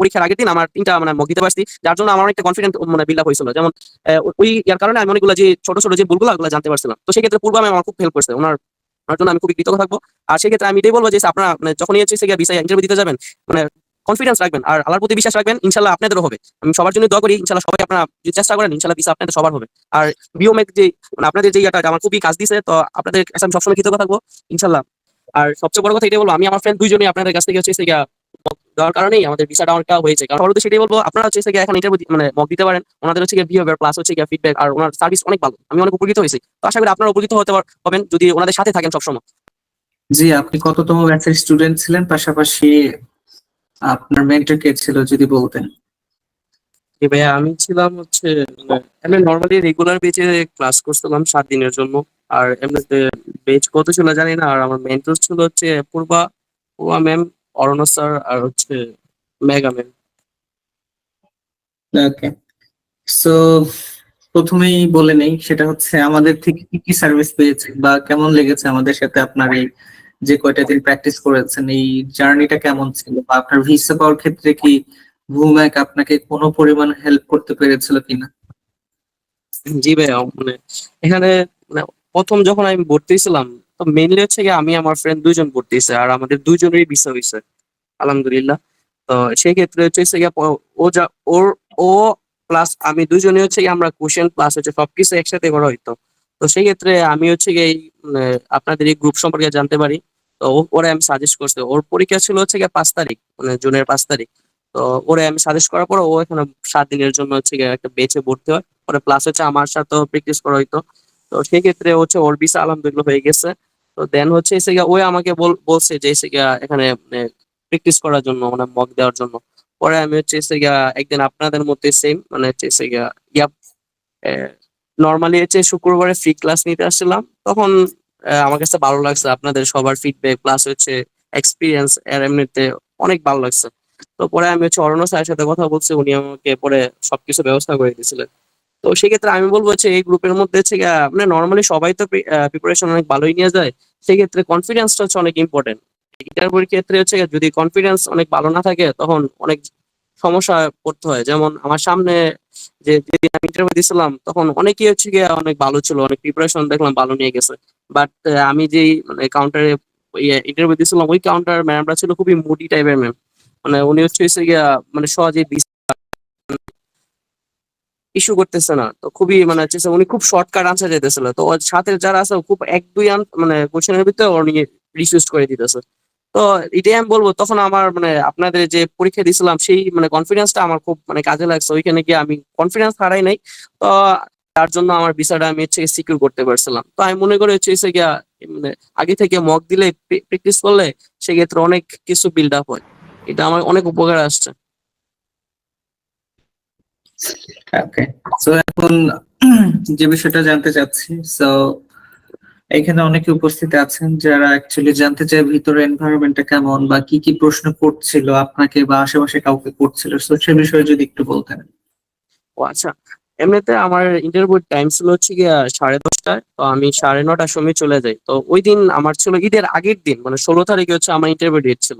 পরীক্ষার আগের দিন আমার তিনটা মানে মক দিতে পারছি, যার জন্য আমার অনেকটা কনফিডেন্ট মানে বিল্ড আপ হয়েছিল। যেমন ওই ইয়ার কারণে আমি অনেকগুলো যে ছোট ছোট যে ভুলগুলো, ওগুলো জানতে পারছিলাম। তো সেক্ষেত্রে পূর্ব আমি আমার খুব হেল্প করছে। ওনার ওনার জন্য আমি খুবই কৃতজ্ঞ থাকব। আর সেক্ষেত্রে আমি এটাই বলব যে, আপনারা মানে যখনই হচ্ছে সে বিষয়ে ইন্টারভিউ দিতে যাবেন মানে কনফিডেন্স রাখবেন। আর আল্লাহর প্রতি বিশ্বাস রাখবেন ইনশাল্লাহ আপনাদেরও হবে। আমি সবার জন্য দোয়া করি ইনশাল্লাহ সবাই আপনারা চেষ্টা করেন ইনশাল্লাহ বিষয় আপনাদের সবার হবে। আর বিওমেক যে মানে আপনাদের যে ইয়াটা আমার খুবই কাজ দিছে, তো আপনাদের কাছে আমি সবসময় কৃতজ্ঞ থাকব ইনশাল্লাহ আর সবচেয়ে বড় কথা এটাই বলব, আমি আমার ফ্রেন্ড দুইজনই আপনাদের কাছ থেকে হচ্ছে দেওয়ার কারণেই আমাদের ভিসাটা অনেকটা হয়েছে কারণ সর্বদা সেটাই বলব আপনারা হচ্ছে গিয়ে এখন ইন্টারভিউ মানে মক দিতে পারেন। ওনাদের হচ্ছে গিয়ে বিহেভিয়ার প্লাস হচ্ছে গিয়ে ফিডব্যাক আর ওনার সার্ভিস অনেক ভালো। আমি অনেক উপকৃত হয়েছি। তো আশা করি আপনারা উপকৃত হতে পার- হবেন যদি ওনাদের সাথে থাকেন সবসময়। জি আপনি কততম ব্যাচের স্টুডেন্ট ছিলেন? পাশাপাশি আপনার মেন্টর কে ছিল যদি বলতেন। জি ভাইয়া আমি ছিলাম হচ্ছে এমনি নর্মালি রেগুলার বেচে ক্লাস করছিলাম সাত দিনের জন্য। আর এমনিতে বেচ কত ছিল জানি না। আর আমার মেন্টর ছিল হচ্ছে পূর্বা পূর্বা ম্যাম অরণ্য স্যার আর হচ্ছে মেগা ম্যাম। ওকে সো প্রথমেই বলে নেই সেটা হচ্ছে আমাদের থেকে কি কি সার্ভিস পেয়েছে বা কেমন লেগেছে আমাদের সাথে আপনার এই যে কয়টা দিন প্র্যাকটিস করেছেন এই জার্নিটা কেমন ছিল বা আপনার ভিসা পাওয়ার ক্ষেত্রে কি ভূম্যাক আপনাকে কোনো পরিমাণ হেল্প করতে পেরেছিল কিনা? জি ভাইয়া মানে এখানে মানে প্রথম যখন আমি ভর্তি ছিলাম তো মেইনলি হচ্ছে কি আমি আমার ফ্রেন্ড দুইজন ভর্তি হয়েছে আর আমাদের দুইজনেরই বিষয় হয়েছে আলহামদুলিল্লাহ। তো সেই ক্ষেত্রে হচ্ছে গিয়ে ও যা ওর ও প্লাস আমি দুজনে হচ্ছে গিয়ে আমরা কোশ্চেন প্লাস হচ্ছে সবকিছু একসাথে করা হইতো। তো সেই ক্ষেত্রে আমি হচ্ছে গিয়ে এই, মানে, আপনাদের এই গ্রুপ সম্পর্কে জানতে পারি। তো ওরে আমি সাজেস্ট করছে ওর পরীক্ষা ছিল হচ্ছে গিয়ে পাঁচ তারিখ মানে জুনের পাঁচ তারিখ। তো ওরে আমি সাজেস্ট করার পর ও এখানে সাত দিনের জন্য হচ্ছে গিয়ে একটা বেচে ভর্তি হয়। পরে প্লাস হচ্ছে আমার সাথেও প্র্যাকটিস করা হইতো। তো সেই ক্ষেত্রে হচ্ছে ওর ভিসা আলহামদুলিল্লাহ হয়ে গেছে। তো দেন হচ্ছে এসে ওই আমাকে বলছে যে এসে এখানে প্র্যাকটিস করার জন্য মানে মক দেওয়ার জন্য। পরে আমি হচ্ছে এসে একদিন আপনাদের মধ্যে সেম মানে হচ্ছে এসে ইয়া নর্মালি হচ্ছে শুক্রবারে ফ্রি ক্লাস নিতে আসছিলাম। তখন আমার কাছে ভালো লাগছে, আপনাদের সবার ফিডব্যাক প্লাস হচ্ছে এক্সপিরিয়েন্স এর এমনিতে অনেক ভালো লাগছে। তো পরে আমি হচ্ছে অরণ্য স্যারের সাথে কথা বলছি, উনি আমাকে পরে সবকিছু ব্যবস্থা করে দিয়েছিলেন। তো সেক্ষেত্রে আমি বলব হচ্ছে এই গ্রুপের মধ্যে হচ্ছে মানে নর্মালি সবাই তো প্রিপারেশন অনেক ভালোই নিয়ে যায়, সেক্ষেত্রে কনফিডেন্সটা হচ্ছে অনেক ইম্পর্টেন্ট ইন্টারভিউর ক্ষেত্রে হচ্ছে যদি কনফিডেন্স অনেক ভালো না থাকে, তখন অনেক সমস্যা পড়তে হয়। যেমন আমার সামনে যে আমি ইন্টারভিউ দিছিলাম, তখন অনেকেই হচ্ছে গিয়ে অনেক ভালো ছিল, অনেক প্রিপারেশন দেখলাম, ভালো নিয়ে গেছে। বাট আমি যেই মানে কাউন্টারে ইন্টারভিউ দিছিলাম, ওই কাউন্টার ম্যামরা ছিল খুবই মুডি টাইপের ম্যাম মানে উনি হচ্ছে হচ্ছে গিয়া মানে সহজে ইস্যু করতেছে না। তো খুবই মানে হচ্ছে উনি খুব শর্টকাট আনসার যেতেছিল তো সাথে যারা আছে খুব এক দুই আন মানে কোশ্চেনের ভিতরে উনি রিসিউজ করে দিতেছে। তো এটাই আমি বলব, তখন আমার মানে আপনাদের যে পরীক্ষা দিছিলাম, সেই মানে কনফিডেন্সটা আমার খুব মানে কাজে লাগছে। ওইখানে গিয়ে আমি কনফিডেন্স হারাই নাই। তো তার জন্য আমার ভিসাটা আমি হচ্ছে সিকিউর করতে পারছিলাম। তো আমি মনে করি হচ্ছে এসে গিয়া মানে আগে থেকে মক দিলে প্র্যাকটিস করলে সেক্ষেত্রে অনেক কিছু বিল্ড আপ হয়। এটা আমার অনেক উপকার আসছে। যে বিষয়টা জানতে চাচ্ছি সো এখানে অনেকে উপস্থিত আছেন যারা অ্যাকচুয়ালি জানতে চায় ভিতরে এনভায়রনমেন্টটা কেমন বা কি কি প্রশ্ন করছিল আপনাকে বা আশেপাশে কাউকে করছিল। সো সে বিষয়ে যদি একটু বলতেন। ও আচ্ছা। এমনিতে আমার ইন্টারভিউ টাইম ছিল হচ্ছে গিয়া সাড়ে দশটায়। তো আমি সাড়ে নটার সময় চলে যাই। তো ওই দিন আমার ছিল ঈদের আগের দিন মানে ষোলো তারিখে হচ্ছে আমার ইন্টারভিউ ডেট ছিল।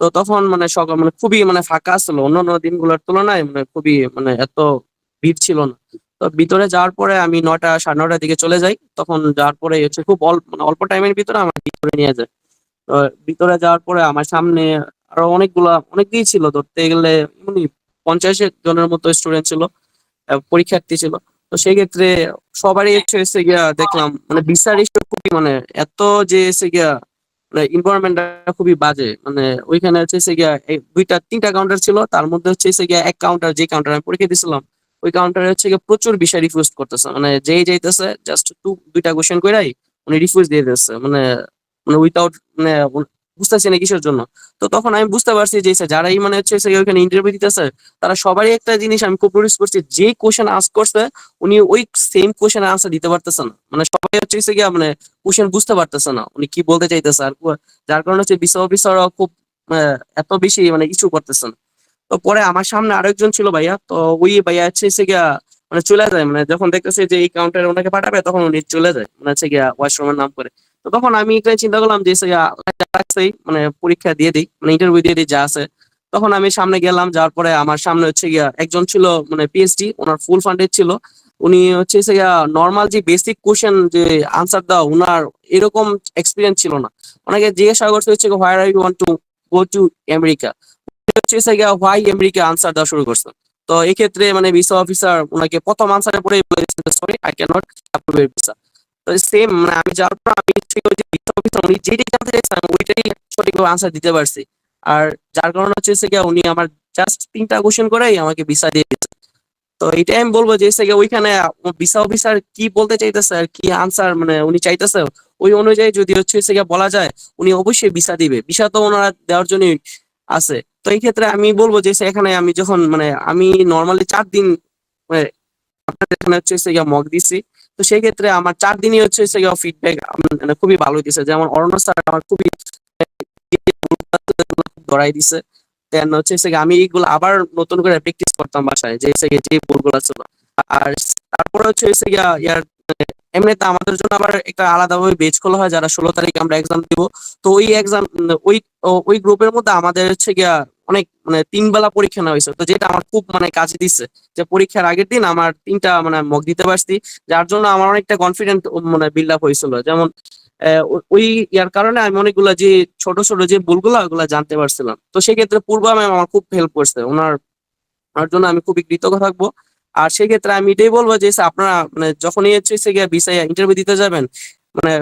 তো তখন মানে সকাল মানে খুবই মানে ফাঁকা ছিল অন্যান্য দিনগুলোর তুলনায় মানে খুবই মানে এত ভিড় ছিল না। তো ভিতরে যাওয়ার পরে আমি নয়টা, সাড়ে নটার দিকে চলে যাই। তখন যাওয়ার পরে হচ্ছে খুব অল্প মানে অল্প টাইমের ভিতরে আমার ভিতরে নিয়ে যায়। তো ভিতরে যাওয়ার পরে আমার সামনে আরও অনেকগুলা অনেকেই ছিল। ধরতে গেলে এমনি পঞ্চাশ জনের মতো স্টুডেন্ট ছিল পরীক্ষার্থী ছিল। তো সেই ক্ষেত্রে সবারই হচ্ছে গিয়া দেখলাম মানে বিচার খুবই মানে এত যে এসে গিয়া মানে এনভায়রনমেন্টটা খুবই বাজে। মানে ওইখানে হচ্ছে গিয়া দুইটা, তিনটা কাউন্টার ছিল, তার মধ্যে হচ্ছে গিয়া এক কাউন্টার যে কাউন্টার আমি পরীক্ষা দিছিলাম, ওই কাউন্টারে হচ্ছে গিয়া প্রচুর বিষয় রিফিউজ করতেছে। মানে যেই যাইতেছে জাস্ট টু দুইটা কোশ্চেন কইরাই, উনি রিফিউজ দিয়ে দিচ্ছে মানে মানে উইথাউট মানে বুঝতেছি না কিসের জন্য। তো তখন আমি বুঝতে পারছি যে যারাই মানে হচ্ছে ওইখানে ইন্টারভিউ দিতেছে, তারা সবারই একটা জিনিস আমি নোটিস করছি, যে কোশ্চেন আস্ক করছে, উনি ওই সেম কোশ্চেন আনসার দিতে পারতেছে না। মানে সবাই হচ্ছে গিয়ে মানে কোশ্চেন বুঝতে পারতেছে না, উনি কি বলতে চাইতেছে আর যার কারণে হচ্ছে ভিসা অফিসাররা খুব এত বেশি মানে ইস্যু করতেছে না। তো পরে আমার সামনে আরেকজন ছিল ভাইয়া, তো ওই ভাইয়া হচ্ছে গিয়া মানে চলে যায় মানে যখন দেখতেছে যে এই কাউন্টারে ওনাকে পাঠাবে, তখন উনি চলে যায় মানে হচ্ছে গিয়া ওয়াশরুমের নাম করে। তো তখন আমি এটাই চিন্তা করলাম যে মানে পরীক্ষা দিয়ে দিই মানে ইন্টারভিউ দিয়ে দিই, যা আছে। তখন আমি সামনে গেলাম, যাওয়ার পরে আমার সামনে হচ্ছে গিয়া একজন ছিল মানে পিএইচডি ওনার ফুল ফান্ডেড ছিল। উনি হচ্ছে গিয়া নর্মাল যে বেসিক কোশ্চেন যে আনসার দাও, উনার এরকম এক্সপিরিয়েন্স ছিল না। ওনাকে জিজ্ঞাসা করতে হচ্ছে where I want to go to America হচ্ছে গিয়া হোয়াই আমেরিকা আনসার দেওয়া শুরু করছে? তো এই ক্ষেত্রে মানে ভিসা অফিসার ওনাকে প্রথম আনসারে পরে sorry I can not approve visa same মানে আমি যাওয়ার পর আমি ওই যে অফিসার উনি জানতে চাইছেন ওইটাই সঠিকভাবে আনসার দিতে পারছি। আর যার কারণে হচ্ছে গিয়া উনি আমার জাস্ট তিনটা কোশ্চেন করেই আমাকে ভিসা দিয়ে দিয়েছে। তো এইটাই আমি বলব যে গিয়া ওইখানে ভিসা অফিসার কি বলতে চাইতেছে আর কি আনসার মানে উনি চাইতেছে, ওই অনুযায়ী যদি হচ্ছে গিয়া বলা যায়, উনি অবশ্যই ভিসা দিবে। ভিসা তো ওনারা দেওয়ার জন্যই আছে। তো এই ক্ষেত্রে আমি বলব যে এখানে আমি যখন মানে আমি নর্মালি চার দিন মানে আপনাদের এখানে হচ্ছে গিয়া মক দিছি। তো সেই ক্ষেত্রে আমার চার দিনই হচ্ছে ফিডব্যাক মানে খুবই ভালো দিছে যেমন অরণ্য স্যার আমার খুবই ধরাই দিছে। দেন হচ্ছে আমি এইগুলো আবার নতুন করে প্র্যাকটিস করতাম বাসায় যে যে ভুলগুলো ছিল। আর তারপরে হচ্ছে ইয়ার এমনিতে আমাদের জন্য আবার একটা আলাদাভাবে বেচ খোলা হয়, যারা ষোলো তারিখ আমরা এক্সাম দিব। তো ওই এক্সাম ওই ওই গ্রুপের মধ্যে আমাদের হচ্ছে গিয়া অনেক মানে তিন বেলা পরীক্ষা নেওয়া হয়েছে। তো যেটা আমার খুব মানে কাজে দিচ্ছে যে পরীক্ষার আগের দিন আমার তিনটা মানে মক দিতে পারছি, যার জন্য আমার অনেকটা কনফিডেন্ট মানে বিল্ড আপ হয়েছিল। যেমন ওই ইয়ার কারণে আমি অনেকগুলা যে ছোট ছোট যে ভুলগুলো, ওগুলা জানতে পারছিলাম। তো সেক্ষেত্রে পূর্ব ম্যাম আমার খুব হেল্প করছে। ওনার ওনার জন্য আমি খুবই কৃতজ্ঞ থাকব। আর সেক্ষেত্রে আমি এটাই বলব যে আপনারা মানে যখনই হচ্ছে গিয়ে ইন্টারভিউ দিতে যাবেন মানে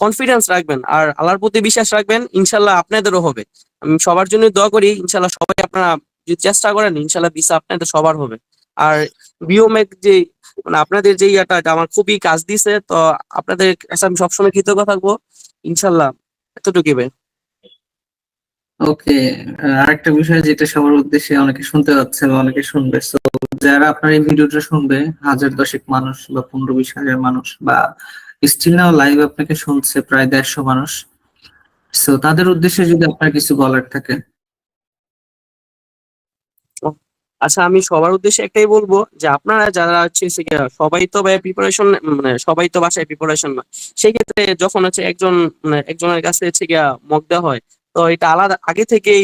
কনফিডেন্স রাখবেন আর আল্লাহর প্রতি বিশ্বাস রাখবেন, ইনশাল্লাহ আপনাদেরও হবে। আমি সবার জন্য দোয়া করি, ইনশাল্লাহ সবাই আপনারা যদি চেষ্টা করেন, ইনশাল্লাহ ভিসা আপনাদের সবার হবে। আর বিওমেক যে মানে আপনাদের যে ইয়াটা, এটা আমার খুবই কাজ দিছে, তো আপনাদের কাছে আমি সবসময় কৃতজ্ঞ থাকব। ইনশাল্লাহ, এতটুকুই ভাই। ওকে আরেকটা বিষয় যেটা সবার উদ্দেশ্যে অনেকে শুনতে যাচ্ছে বা অনেকে শুনবে যারা আপনার এই ভিডিওটা শুনবে, হাজার দশেক মানুষ বা পনেরো বিশ হাজার মানুষ বা স্টিল নাও লাইভ আপনাকে শুনছে প্রায় দেড়শো মানুষ। তো তাদের উদ্দেশ্যে যদি আপনার কিছু বলার থাকে। আচ্ছা আমি সবার উদ্দেশ্যে একটাই বলব যে আপনারা যারা হচ্ছে সে সবাই তো ভাই প্রিপারেশন মানে সবাই তো বাসায় প্রিপারেশন না। সেই ক্ষেত্রে যখন হচ্ছে একজন মানে একজনের কাছে হচ্ছে গিয়া মগ দেওয়া হয়, তো এটা আলাদা, আগে থেকেই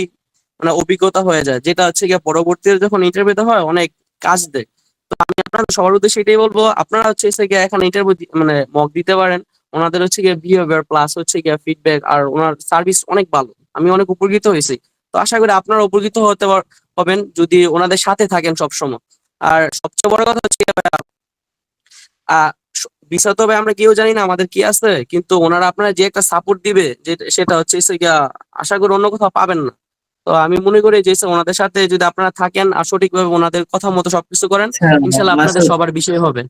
মানে অভিজ্ঞতা হয়ে যায়। যেটা হচ্ছে গিয়া পরবর্তীতে যখন ইন্টারভিউ দেওয়া হয়, অনেক কাজ দেয়। তো আমি আপনাদের সবার উদ্দেশ্যে এটাই বলব, আপনারা হচ্ছে গিয়া এখানে ইন্টারভিউ মানে মক দিতে পারেন। ওনাদের হচ্ছে গিয়ে বিহেভিয়ার প্লাস হচ্ছে গিয়া ফিডব্যাক আর ওনার সার্ভিস অনেক ভালো। আমি অনেক উপকৃত হয়েছি। তো আশা করি আপনারা উপকৃত হতে পার- হবেন যদি ওনাদের সাথে থাকেন সবসময়। আর সবচেয়ে বড় কথা হচ্ছে ভিসা ভাই আমরা কেউ জানি না আমাদের কি আছে, কিন্তু ওনারা আপনারা যে একটা সাপোর্ট দিবে যে সেটা হচ্ছে আশা করি অন্য কোথাও পাবেন না। তো আমি মনে করি যে ওনাদের সাথে যদি আপনারা থাকেন আর সঠিকভাবে ওনাদের কথা মতো সবকিছু করেন ইনশাল্লাহ আপনাদের সবার বিষয় হবে।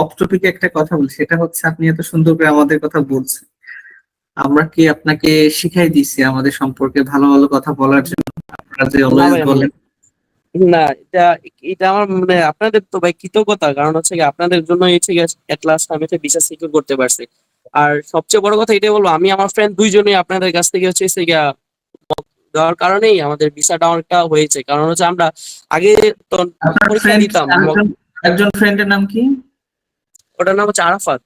অফ টপিকে একটা কথা বলি সেটা হচ্ছে আপনি এত সুন্দর করে আমাদের কথা বলছেন। আমরা কি আপনাকে শিখাই দিছি আমাদের সম্পর্কে ভালো ভালো কথা বলার জন্য? আপনারা যে অলওয়েজ বলেন। না এটা এটা আমার মানে আপনাদের তো ভাই কৃতজ্ঞতা কারণ হচ্ছে কি আপনাদের জন্য হচ্ছে এট লাস্ট আমি একটা ভিসা সিকিউর করতে পারছি। আর সবচেয়ে বড় কথা এটাই বলব আমি আমার ফ্রেন্ড দুইজনই আপনাদের কাছ থেকে হচ্ছে দেওয়ার কারণেই আমাদের ভিসাটা অনেকটা হয়েছে। কারণ হচ্ছে আমরা আগে তো পরীক্ষা দিতাম। একজন- ফ্রেন্ডের নাম কি? ওটার নাম হচ্ছে আরাফাত।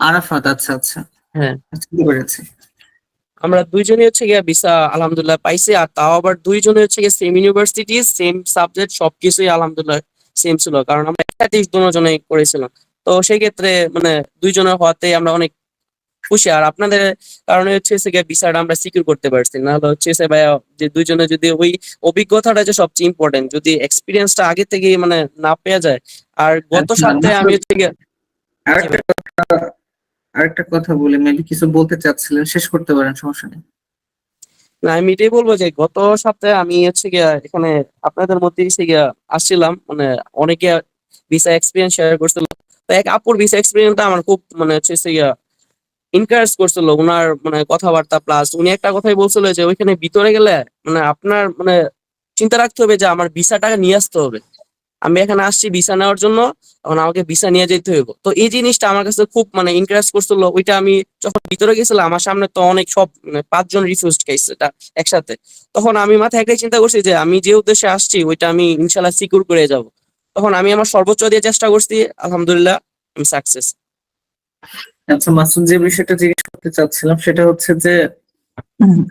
আরাফাত আচ্ছা আচ্ছা। হ্যাঁ। বুঝতে পেরেছি। আমরা দুইজনই হচ্ছে গিয়া ভিসা আলহামদুলিল্লাহ পাইছি আর তাও আবার দুইজনে হচ্ছে গিয়ে সেম ইউনিভার্সিটি সেম সাবজেক্ট সবকিছুই আলহামদুলিল্লাহ সেম ছিল। কারণ আমরা একসাথে দুজনে করেছিলাম। তো সেই ক্ষেত্রে মানে দুইজনের হওয়াতে আমরা অনেক খুশি। আর আপনাদের কারণে হচ্ছে সে ভিসাটা আমরা সিকিউর করতে পারছি। নাহলে হচ্ছে সে ভাইয়া যে দুইজনে যদি ওই অভিজ্ঞতাটা যে সবচেয়ে ইম্পর্টেন্ট যদি এক্সপিরিয়েন্সটা আগে থেকে মানে না পেয়ে যায়। আর গত আচ্ছা, সপ্তাহে আমি হচ্ছে আরেকটা কথা কথা মেবি কিছু বলতে চাচ্ছিলেন শেষ করতে পারেন সমস্যা নেই। না আমি এটাই বলব যে গত সপ্তাহে আমি হচ্ছে গিয়া এখানে আপনাদের মধ্যে এসে গিয়া আসছিলাম। মানে অনেকে ভিসা এক্সপিরিয়েন্স শেয়ার করছিল। তো এক আপুর ভিসা এক্সপিরিয়েন্সটা আমার খুব মানে হচ্ছে গিয়া ইনকারেজ করছিল ওনার মানে কথাবার্তা প্লাস উনি একটা কথাই বলছিল যে ওইখানে ভিতরে গেলে মানে আপনার মানে চিন্তা রাখতে হবে যে আমার ভিসাটাকে নিয়ে আসতে হবে। আমি এখানে আসছি ভিসা নেওয়ার জন্য তখন আমাকে ভিসা নিয়ে যেতে হইব। তো এই জিনিসটা আমার কাছে খুব মানে ইনকারেজ করছিল। ওইটা আমি যখন ভিতরে গেছিলাম, আমার সামনে তো অনেক সব মানে পাঁচজন রিফিউজ খাইছে এটা একসাথে। তখন আমি মাথায় একটাই চিন্তা করছি যে আমি যে উদ্দেশ্যে আসছি, ওইটা আমি ইনশাল্লাহ সিকিউর করে যাব। তখন আমি আমার সর্বোচ্চ দিয়ে চেষ্টা করছি, আলহামদুলিল্লাহ, আমি সাকসেস আচ্ছা মাসুদ যে বিষয়টা জিজ্ঞেস করতে চাচ্ছিলাম সেটা হচ্ছে যে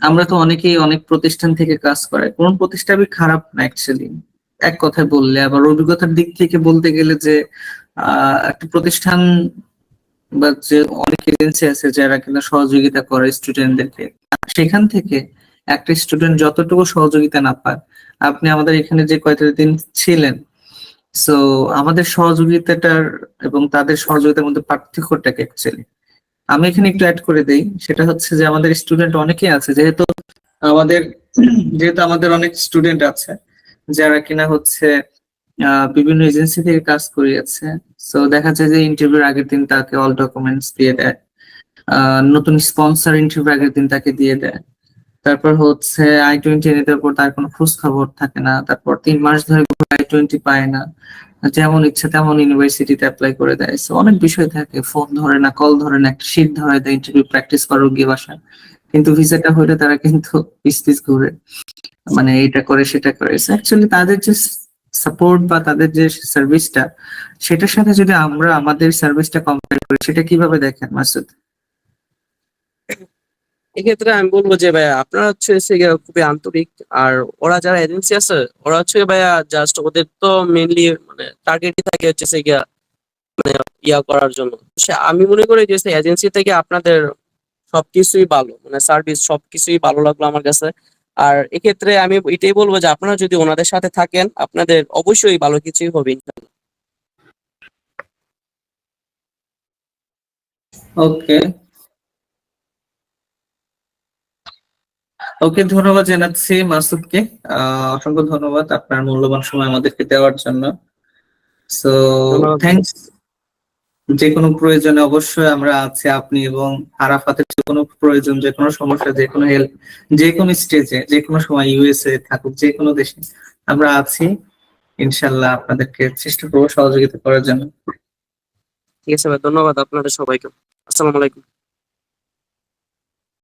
আমরা তো অনেকেই অনেক প্রতিষ্ঠান থেকে কাজ করে কোন প্রতিষ্ঠানই খারাপ না অ্যাকচুয়ালি এক কথায় বললে আবার অভিজ্ঞতার দিক থেকে বলতে গেলে যে একটা প্রতিষ্ঠান বা যে অনেক এজেন্সি আছে যারা কিনা সহযোগিতা করে স্টুডেন্টদেরকে সেখান থেকে একটা স্টুডেন্ট যতটুকু সহযোগিতা না পায় আপনি আমাদের এখানে যে কয়টা দিন ছিলেন সো আমাদের সহযোগিতাটার এবং তাদের সহযোগিতার মধ্যে পার্থক্যটা কি অ্যাকচুয়ালি আমি এখানে একটু অ্যাড করে দেই, সেটা হচ্ছে যে আমাদের স্টুডেন্ট অনেকেই আছে, যেহেতু আমাদের যেহেতু আমাদের অনেক স্টুডেন্ট আছে, যারা কিনা হচ্ছে বিভিন্ন এজেন্সি থেকে কাজ করিয়েছে। সো দেখা যায় যে ইন্টারভিউর আগের দিন তাকে অল ডকুমেন্টস দিয়ে দেয় নতুন স্পন্সর ইন্টারভিউ আগের দিন তাকে দিয়ে দেয়। তারপর হচ্ছে আই টোয়েন্টি নিতে পর তার কোনো খোঁজ খবর থাকে না। তারপর তিন মাস ধরে আই টোয়েন্টি পায় না। যেমন ইচ্ছা তেমন ইউনিভার্সিটিতে অ্যাপ্লাই করে দেয়। সো অনেক বিষয় থাকে। ফোন ধরে না কল ধরে না, একটা শীট ধরে দেয় ইন্টারভিউ প্র্যাকটিস করো, গিয়ে বাসায়। কিন্তু ভিসাটা হলে তারা কিন্তু পিস পিস ঘুরে। মানে এটা করে, সেটা করে। অ্যাকচুয়ালি তাদের যে সাপোর্ট বা তাদের যে সার্ভিসটা সেটার সাথে যদি আমরা আমাদের সার্ভিসটা কম্পেয়ার করি, সেটা কীভাবে দেখেন মাসুদ? এক্ষেত্রে আমি বলব যে ভাইয়া, আপনারা হচ্ছে খুবই আন্তরিক আর ওরা যারা এজেন্সি আছে, ওরা হচ্ছে ভাইয়া জাস্ট ওদের তো মেনলি মানে টার্গেটই থাকে হচ্ছে সে গিয়া মানে ইয়া করার জন্য। আমি মনে করি যে এজেন্সি থেকে আপনাদের সবকিছুই ভালো মানে সার্ভিস সবকিছুই ভালো লাগল আমার কাছে। আর এক্ষেত্রে আমি এটাই বলব যে আপনারা যদি ওনাদের সাথে থাকেন, আপনাদের অবশ্যই ভালো কিছুই হবে ইনশাল্লাহ। ওকে ওকে ধন্যবাদ জানাচ্ছি মাসুদকে। অসংখ্য ধন্যবাদ আপনার মূল্যবান সময় আমাদেরকে দেওয়ার জন্য। সো। থ্যাংকস যে কোনো প্রয়োজনে অবশ্যই আমরা আছি আপনি এবং আরাফাতের যে কোনো প্রয়োজন যে কোনো সমস্যা যে কোনো হেল্প যে কোনো স্টেজে যে কোনো সময় ইউএসএ থাকুক যে কোনো দেশে আমরা আছি। ইনশাল্লাহ আপনাদেরকে চেষ্টা করব সহযোগিতা করার জন্য। ঠিক আছে ভাই ধন্যবাদ আপনাদের সবাইকে। আসসালামু আলাইকুম।